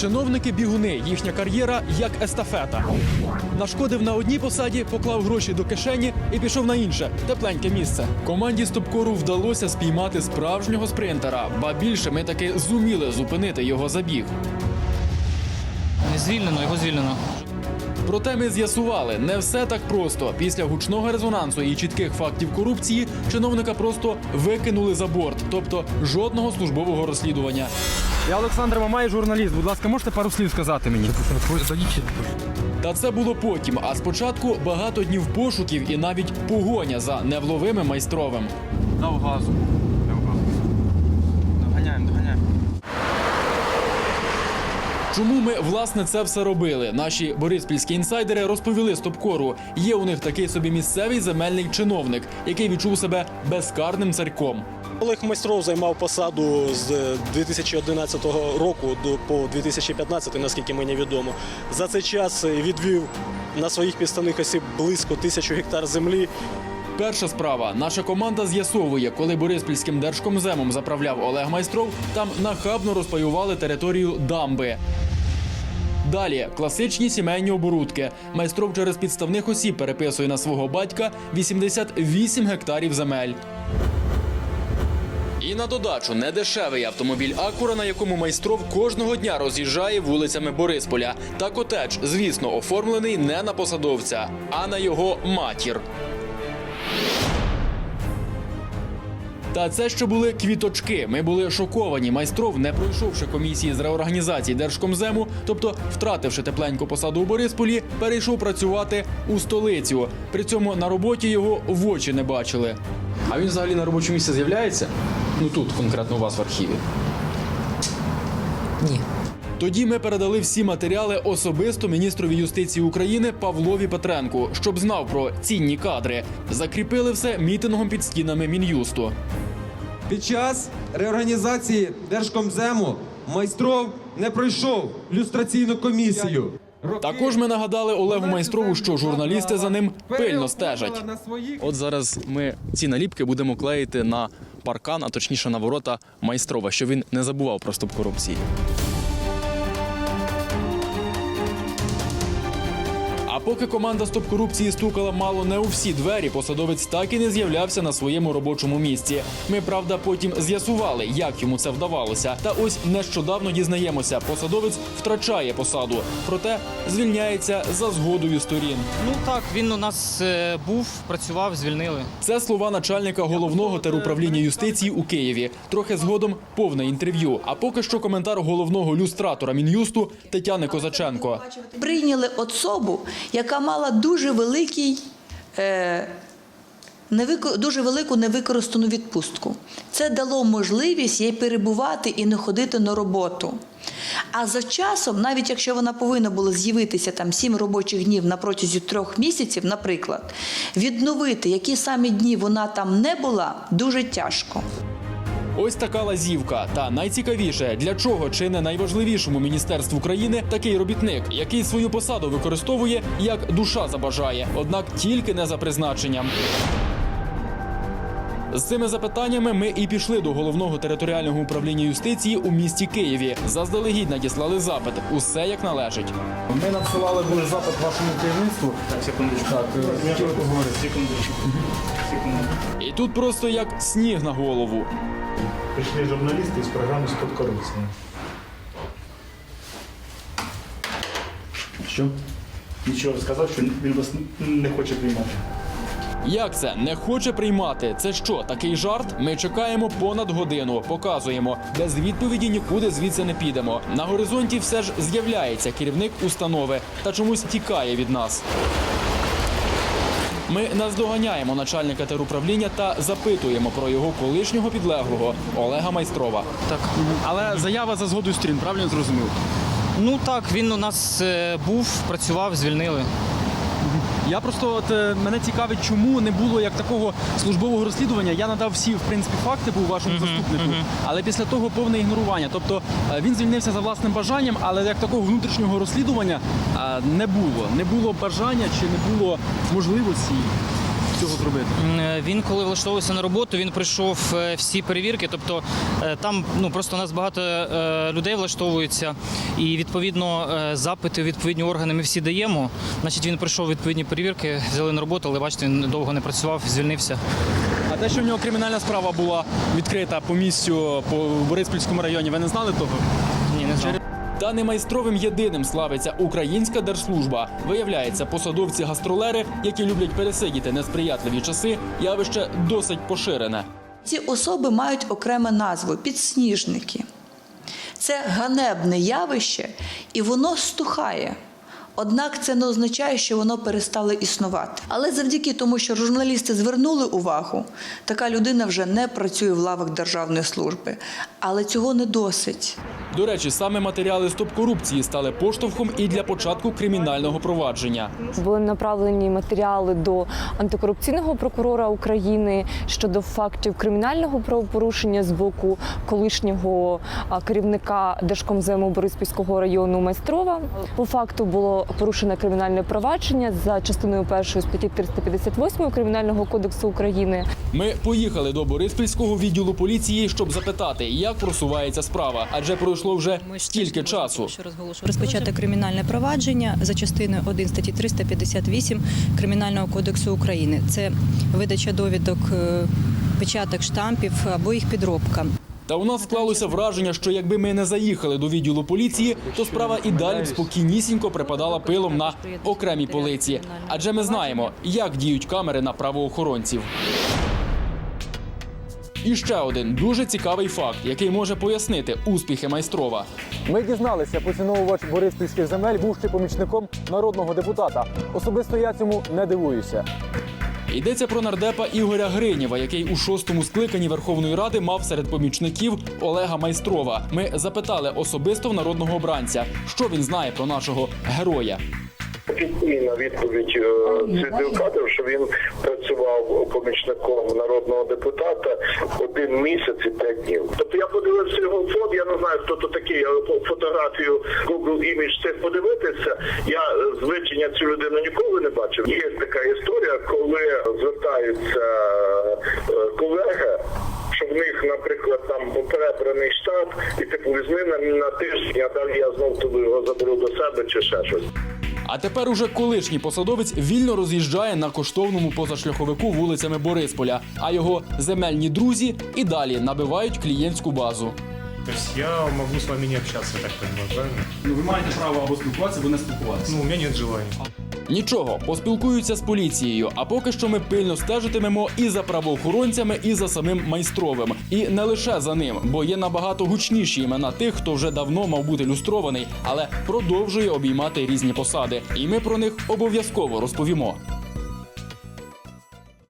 Чиновники бігуни, їхня кар'єра як естафета. Нашкодив на одній посаді, поклав гроші до кишені і пішов на інше тепленьке місце. Команді стопкору вдалося спіймати справжнього спринтера, ба більше ми таки зуміли зупинити його забіг. Не звільнено, його звільнено. Проте ми з'ясували, не все так просто. Після гучного резонансу і чітких фактів корупції чиновника просто викинули за борт, тобто жодного службового розслідування. Я Олександр Мамай, журналіст. Будь ласка, можете пару слів сказати мені? Та це було потім. А спочатку багато днів пошуків і навіть погоня за невловимим майстровим. Дав газу. Чому ми власне це все робили? Наші бориспільські інсайдери розповіли стопкору. Є у них такий собі місцевий земельний чиновник, який відчув себе безкарним царьком. Олег Майстров займав посаду з 2011 року до по 2015, наскільки мені відомо. За цей час відвів на своїх підставних осіб близько тисячу гектар землі. Перша справа. Наша команда з'ясовує, коли Бориспільським держкомземом заправляв Олег Майстров, там нахабно розпаювали територію дамби. Далі класичні сімейні оборудки. Майстров через підставних осіб переписує на свого батька 88 гектарів земель. І на додачу недешевий автомобіль Акура, на якому майстров кожного дня роз'їжджає вулицями Борисполя. Та котедж, звісно, оформлений не на посадовця, а на його матір. Та це ще були квіточки. Ми були шоковані. Майстров, не пройшовши комісії з реорганізації Держкомзему, тобто втративши тепленьку посаду у Борисполі, перейшов працювати у столицю. При цьому на роботі його в очі не бачили. А він взагалі на робочому місці з'являється? Ну тут конкретно у вас в архіві. Ні. Тоді ми передали всі матеріали особисто міністрові юстиції України Павлові Петренку, щоб знав про цінні кадри. Закріпили все мітингом під стінами мін'юсту. Під час реорганізації Держкомзему майстров не пройшов люстраційну комісію. Також ми нагадали Олегу Майстрову, що журналісти за ним пильно стежать. От зараз ми ці наліпки будемо клеїти на паркан, а точніше на ворота майстрова, щоб він не забував про стоп корупції. Поки команда стоп корупції стукала мало не у всі двері, посадовець так і не з'являвся на своєму робочому місці. Ми правда потім з'ясували, як йому це вдавалося. Та ось нещодавно дізнаємося, посадовець втрачає посаду, проте звільняється за згодою сторін. Ну так, він у нас е, був, працював, звільнили. Це слова начальника головного теруправління юстиції у Києві. Трохи згодом повне інтерв'ю. А поки що коментар головного люстратора мін'юсту Тетяни Козаченко. Прийняли особу, яка мала дуже великий. Е, Дуже велику невикористану відпустку. Це дало можливість їй перебувати і не ходити на роботу. А за часом, навіть якщо вона повинна була з'явитися там сім робочих днів на протязі трьох місяців, наприклад, відновити, які самі дні вона там не була, дуже тяжко. Ось така лазівка. Та найцікавіше, для чого чи не найважливішому міністерству країни такий робітник, який свою посаду використовує як душа забажає, однак тільки не за призначенням. З цими запитаннями ми і пішли до головного територіального управління юстиції у місті Києві. Заздалегідь надіслали запит. Усе як належить. Ми надсилали були запит вашому керівництву. Так, секундочку. Так, е, хотіли. І тут просто як сніг на голову. Прийшли журналісти з програми «Стоп корупції». Що? Нічого сказав, що він вас не хоче приймати. Як це не хоче приймати? Це що, такий жарт? Ми чекаємо понад годину, показуємо. Без відповіді нікуди звідси не підемо. На горизонті все ж з'являється керівник установи та чомусь тікає від нас. Ми наздоганяємо начальника теруправління та запитуємо про його колишнього підлеглого Олега Майстрова. Так. Але заява за згодою сторін, правильно зрозумів? Ну так, він у нас е, був, працював, звільнили. Я просто от е, мене цікавить, чому не було як такого службового розслідування. Я надав всі в принципі факти був вашому заступнику, але після того повне ігнорування. Тобто е, він звільнився за власним бажанням, але як такого внутрішнього розслідування е, не було. Не було бажання чи не було можливості. Цього зробити? Е, Він коли влаштовувався на роботу, він пройшов е, всі перевірки. Тобто е, там ну просто у нас багато людей влаштовується, і відповідно запити відповідні органи ми всі даємо. Значить, він пройшов відповідні перевірки, взяли на роботу, але бачите, він довго не працював, звільнився. А те, що в нього кримінальна справа була відкрита по місцю по Бориспільському районі, ви не знали того? Та не майстровим єдиним славиться українська держслужба. Виявляється, посадовці-гастролери, які люблять пересидіти несприятливі часи, явище досить поширене. Ці особи мають окрему назву підсніжники. Це ганебне явище, і воно стухає. Однак це не означає, що воно перестало існувати. Але завдяки тому, що журналісти звернули увагу, така людина вже не працює в лавах державної служби. Але цього не досить. До речі, саме матеріали стоп корупції стали поштовхом і для початку кримінального провадження. Були направлені матеріали до антикорупційного прокурора України щодо фактів кримінального правопорушення з боку колишнього керівника Держкомзему Бориспільського району Майстрова. По факту було порушено кримінальне провадження за частиною першої статті 358 Кримінального кодексу України. Ми поїхали до Бориспільського відділу поліції, щоб запитати, як просувається справа, адже пройшло вже стільки часу. Розпочати кримінальне провадження за частиною 1 статті 358 Кримінального кодексу України. Це видача довідок, е, печаток, штампів або їх підробка. Та у нас склалося враження, що якби ми не заїхали до відділу поліції, то справа і далі б спокійнісінько припадала пилом на окремій полиці. Адже ми знаємо, як діють камери на правоохоронців. І ще один дуже цікавий факт, який може пояснити успіхи майстрова. Ми дізналися, поціновувач Бориспільських земель був ще помічником народного депутата. Особисто я цьому не дивуюся. Йдеться про нардепа Ігоря Гринєва, який у шостому скликанні Верховної Ради мав серед помічників Олега Майстрова. Ми запитали особисто в народного обранця, що він знає про нашого героя. Офіційна відповідь е, цих що він працював помічником народного депутата один місяць і п'ять днів. Тобто я подивився його фото, я не знаю, хто то такий, але по фотографію Google Image цих подивитися. Я е, звичайно цю людину ніколи не бачив. Є така історія, коли звертаються е, колеги. Що в них, наприклад, там перебраний штат, і типу візьми на, на тиждень, а далі я знов туди його заберу до себе чи ще щось. А тепер уже колишній посадовець вільно роз'їжджає на коштовному позашляховику вулицями Борисполя, а його земельні друзі і далі набивають клієнтську базу. То есть я могу с вами не общаться, я так понимаю, правильно? Ну ви маєте право або спілкуватися, або не спілкуватися. Ну, у меня нет желания. Нічого, поспілкуються з поліцією. А поки що ми пильно стежитимемо і за правоохоронцями, і за самим майстровим. І не лише за ним, бо є набагато гучніші імена тих, хто вже давно мав бути люстрований, але продовжує обіймати різні посади. І ми про них обов'язково розповімо.